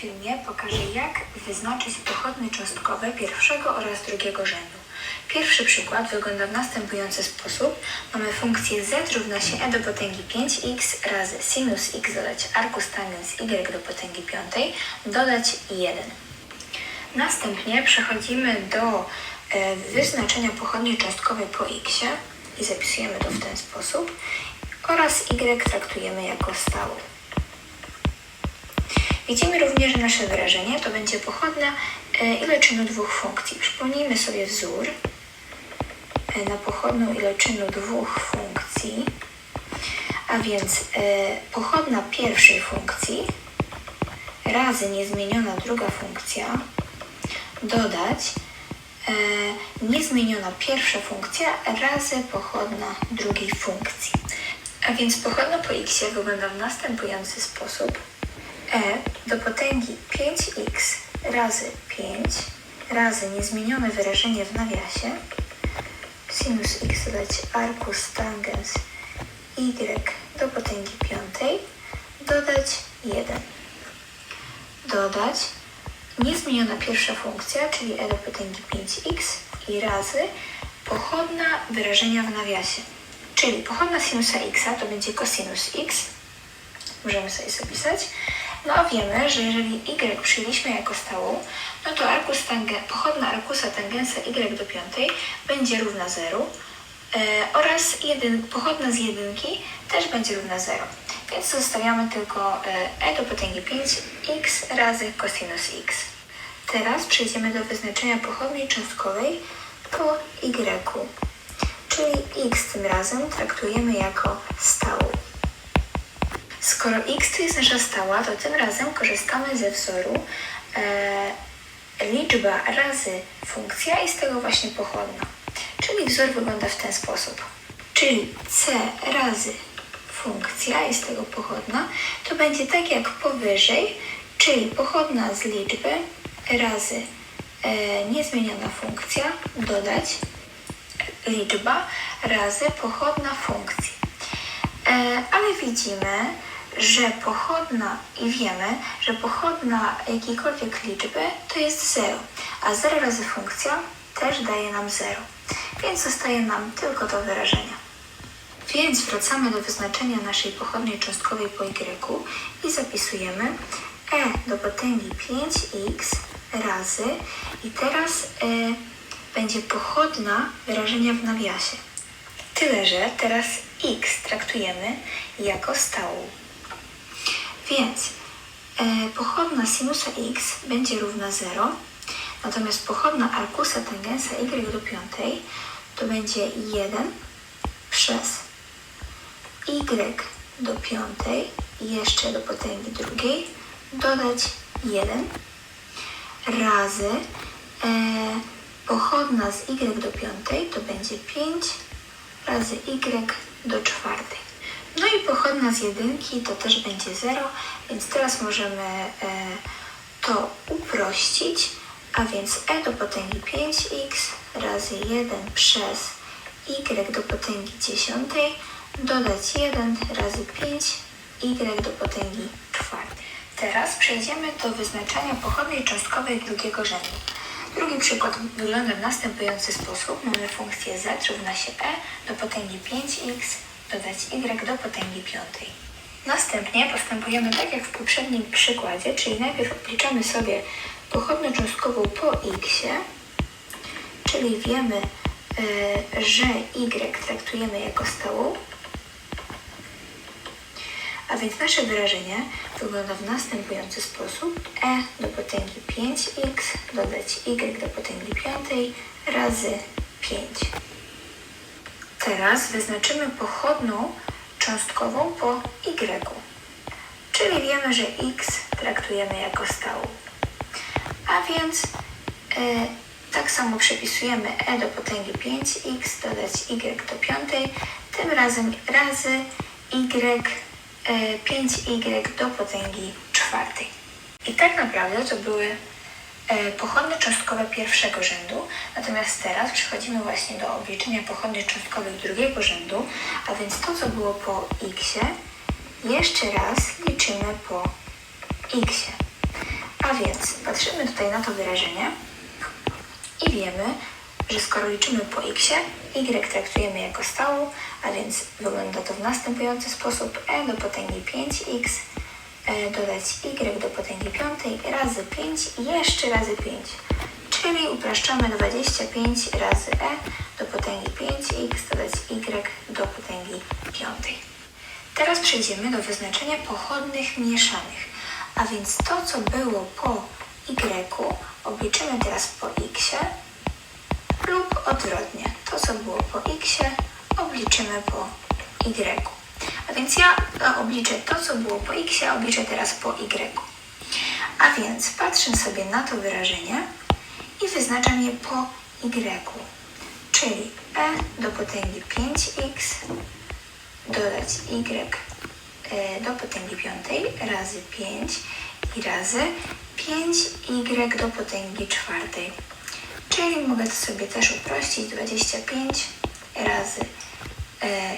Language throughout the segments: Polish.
filmie pokażę, jak wyznaczyć pochodne cząstkowe pierwszego oraz drugiego rzędu. Pierwszy przykład wygląda w następujący sposób. Mamy funkcję z równa się e do potęgi 5x razy sinus x dodać arcus tangens y do potęgi 5 dodać 1. Następnie przechodzimy do e, wyznaczenia pochodnej cząstkowej po x i zapisujemy to w ten sposób oraz y traktujemy jako stałą. Widzimy również, że nasze wyrażenie to będzie pochodne e, iloczynu dwóch funkcji. Przypomnijmy sobie wzór e, na pochodną iloczynu dwóch funkcji, a więc e, pochodna pierwszej funkcji razy niezmieniona druga funkcja dodać niezmieniona pierwsza funkcja razy pochodna drugiej funkcji. A więc pochodna po x wygląda w następujący sposób e do potęgi 5x razy 5 razy niezmienione wyrażenie w nawiasie sinus x dodać arcus tangens y do potęgi 5 dodać 1 dodać niezmieniona pierwsza funkcja, czyli e do potęgi 5x i razy pochodna wyrażenia w nawiasie. Czyli pochodna sinusa x to będzie cosinus x. Możemy sobie zapisać. No a wiemy, że jeżeli y przyjęliśmy jako stałą, no to arcus tangen, pochodna arcusa tangensa y do piątej będzie równa 0 e, oraz jedyn, pochodna z jedynki też będzie równa 0. Więc zostawiamy tylko e, e do potęgi 5x razy cosinus x. Teraz przejdziemy do wyznaczenia pochodnej cząstkowej po y, czyli x tym razem traktujemy jako stałą. Skoro x to jest nasza stała, to tym razem korzystamy ze wzoru e, liczba razy funkcja i z tego właśnie pochodna. Czyli wzór wygląda w ten sposób. Czyli c razy funkcja i z tego pochodna to będzie tak jak powyżej, czyli pochodna z liczby razy e, niezmieniona funkcja dodać liczba razy pochodna funkcji. E, ale widzimy, że pochodna i wiemy, że pochodna jakiejkolwiek liczby to jest 0, a 0 razy funkcja też daje nam 0, więc zostaje nam tylko to wyrażenie. Więc wracamy do wyznaczenia naszej pochodnej cząstkowej po y i zapisujemy e do potęgi 5x razy i teraz e, będzie pochodna wyrażenia w nawiasie. Tyle, że teraz x traktujemy jako stałą. Więc e, pochodna sinusa x będzie równa 0, natomiast pochodna arkusa tangensa y do piątej to będzie 1 przez y do piątej jeszcze do potęgi drugiej dodać 1 razy e, pochodna z y do piątej to będzie 5 razy y do czwartej. No i pochodna z jedynki to też będzie 0, więc teraz możemy e, to uprościć, a więc e do potęgi 5x razy 1 przez y do potęgi dziesiątej dodać 1 razy 5 y do potęgi czwartej. Teraz przejdziemy do wyznaczania pochodnej cząstkowej drugiego rzędu. Drugi przykład wygląda w następujący sposób. Mamy funkcję z równa się e do potęgi 5x dodać y do potęgi piątej. Następnie postępujemy tak jak w poprzednim przykładzie, czyli najpierw obliczamy sobie pochodną cząstkową po x, czyli wiemy, y, że y traktujemy jako stałą, a więc nasze wyrażenie wygląda w następujący sposób. e do potęgi 5x dodać y do potęgi 5 razy 5. Teraz wyznaczymy pochodną cząstkową po y. Czyli wiemy, że x traktujemy jako stałą. A więc e, tak samo przepisujemy e do potęgi 5x dodać y do 5, tym razem razy y 5y do potęgi czwartej. I tak naprawdę to były pochodne cząstkowe pierwszego rzędu, natomiast teraz przechodzimy właśnie do obliczenia pochodnych cząstkowych drugiego rzędu, a więc to, co było po x, jeszcze raz liczymy po x. A więc patrzymy tutaj na to wyrażenie i wiemy, że skoro liczymy po x, y traktujemy jako stałą, a więc wygląda to w następujący sposób e do potęgi 5x e, dodać y do potęgi 5 razy 5 i jeszcze razy 5. Czyli upraszczamy 25 razy e do potęgi 5x dodać y do potęgi 5. Teraz przejdziemy do wyznaczenia pochodnych mieszanych. A więc to, co było po y, obliczymy teraz po x lub odwrotnie. To, co było po x, obliczymy po y. A więc ja e, obliczę to, co było po x, obliczę teraz po y. A więc patrzę sobie na to wyrażenie i wyznaczam je po y. Czyli e do potęgi 5x dodać y e, do potęgi piątej razy 5 i razy 5y do potęgi czwartej. Czyli mogę to sobie też uprościć. 25 razy e,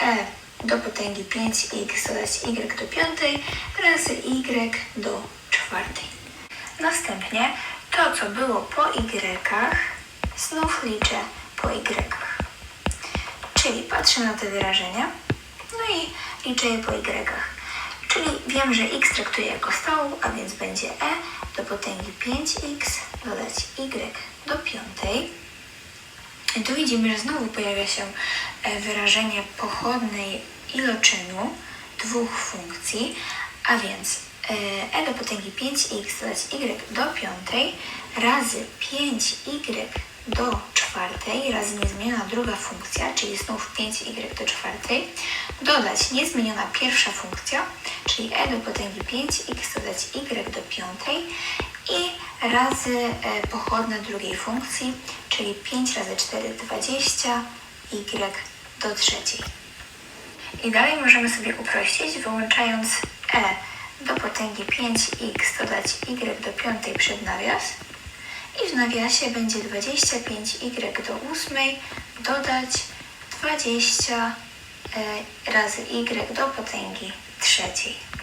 e do potęgi 5x dodać y do piątej razy y do czwartej. Następnie to, co było po y, znów liczę po y. Czyli patrzę na te wyrażenia, no i liczę je po y. Czyli wiem, że x traktuję jako stałą, a więc będzie e do potęgi 5x dodać y do piątej. I tu widzimy, że znowu pojawia się wyrażenie pochodnej iloczynu dwóch funkcji, a więc e, e do potęgi 5x dodać y do piątej razy 5y do czwartej razy niezmieniona druga funkcja, czyli znów 5y do czwartej, dodać niezmieniona pierwsza funkcja, czyli e do potęgi 5x dodać y do piątej i razy e, pochodne drugiej funkcji, czyli 5 razy 4 20 y do trzeciej. I dalej możemy sobie uprościć, wyłączając e do potęgi 5x dodać y do piątej przed nawias i w nawiasie będzie 25y do ósmej dodać 20 e, razy y do potęgi trzeciej.